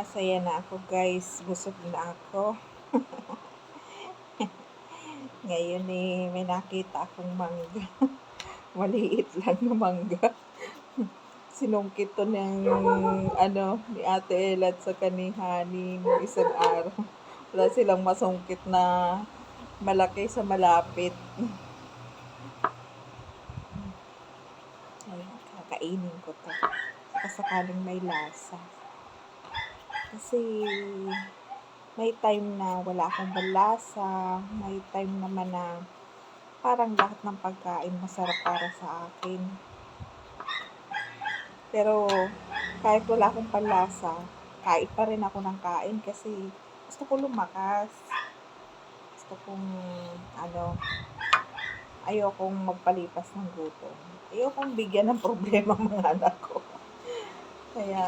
masaya na ako guys. Busog na ako. Ngayon eh, may nakita akong mangga. Maliit lang na mangga. Sinungkit to ng ano, ni Ate El at sa kanihani ng isang araw. Wala silang masungkit na malaki sa malapit. Ay, kakainin ko to. Kasakaling may lasa. Kasi may time na wala akong balasa, may time naman na parang lahat ng pagkain masarap para sa akin. Pero kahit wala akong panlasa, kain pa rin ako ng kain kasi gusto ko lumakas. Gusto kong ano, ayokong magpalipas ng gutom. Ayokong bigyan ng problema mga anak ko. Kaya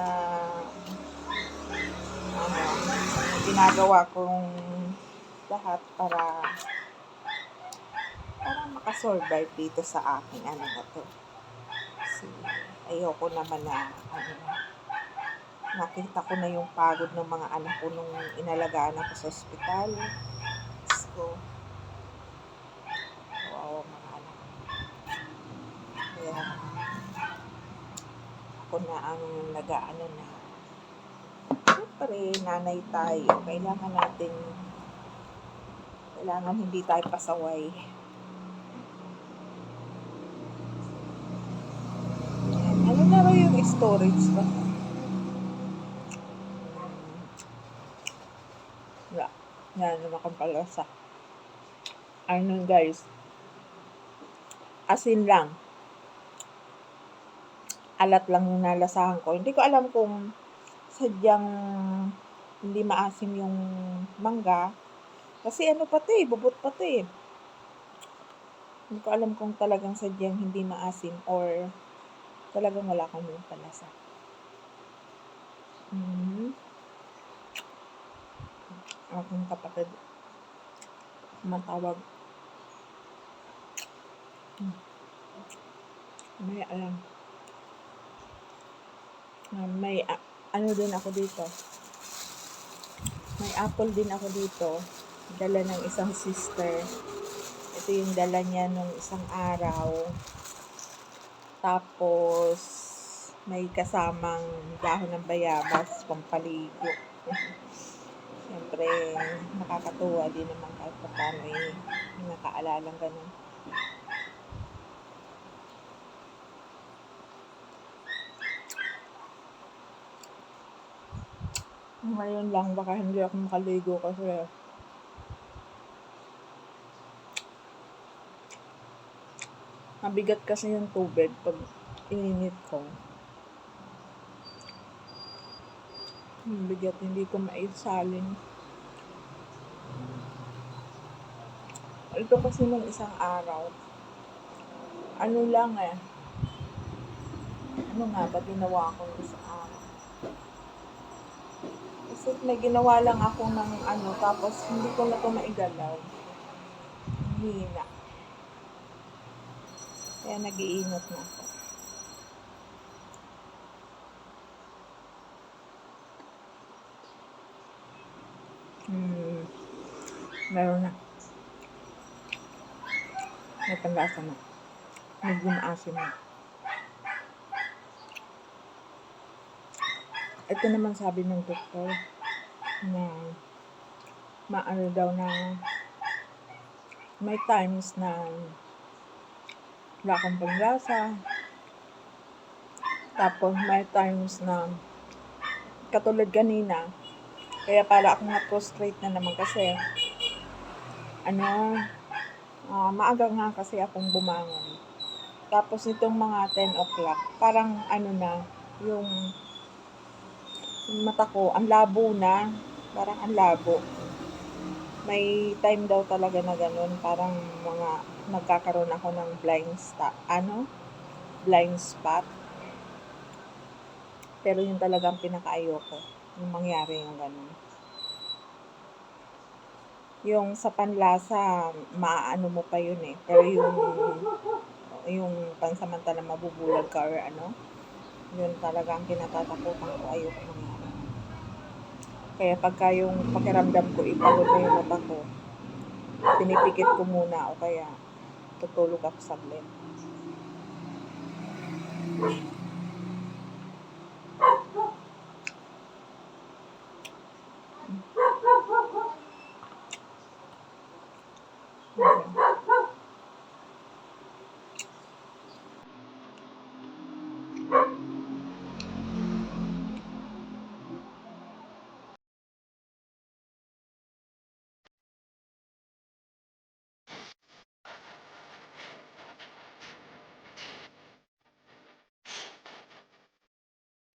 ginagawa kong lahat para para makasurvive dito sa aking ano na to. Kasi ayoko naman na ano, nakita ko na yung pagod ng mga anak ko nung inalagaan ako sa ospital. Diyos ko. Wow, mga anak. Kaya ako na ang nag-ano na Siyempre, nanay tayo. Kailangan natin kailangan hindi tayo pasaway. Ano na raw yung storage ba? Wala. Yan, naman palasa. Ano guys? Asin lang. Alat lang yung nalasahan ko. Hindi ko alam kung sadyang hindi maasim yung mangga. Kasi ano pa to eh, bubot pa to eh. Hindi ko alam kung talagang sadyang hindi maasim or talagang wala kang yung palasa. Mm-hmm. Aking kapatid. Matawag. Hmm. May alam. Na may uh, ano din ako dito. May apple din ako dito. Dala ng isang sister. Ito yung dala niya nung isang araw. Tapos, may kasamang dahon ng bayabas, pampaligo. Siyempre, nakakatuwa din naman kahit pa paano eh, nakaalalang ganun. Ngayon lang, baka hindi ako makaligo kasi mabigat kasi yung tubig pag ininit ko. Mabigat, hindi ko maisalin. Ito kasi nung isang araw, ano lang eh, ano nga ba ginawa ko araw? Kasi may ginawa lang ako ng ano, tapos hindi ko na ito maigalaw. Hina. Kaya nag-iingat na ako. Hmm. Meron na. May panlasa na. Medyo maasim na. Ito naman sabi ng doktor na maano daw na may times na wala kang panlasa. Tapos may times na katulad kanina, kaya para ako na-prostrate na naman kasi ano, uh, maaga nga kasi akong bumangon. Tapos itong mga 10 o'clock, parang ano na, yung mata ko, ang labo na, parang ang labo. May time daw talaga na ganun, parang mga nagkakaroon ako ng blind spot, ano? Blind spot. Pero yun talagang pinakaayoko, yung mangyari yung ganun. Yung sa panlasa, maaano mo pa yun eh. Pero yung yung pansamantala mabubulag ka or ano, yun talagang kinatatakutan ko ayoko mangyari. Kaya pagka yung pakiramdam ko ipagod na yung mata ko, pinipikit ko muna o kaya tutulog ako saglit.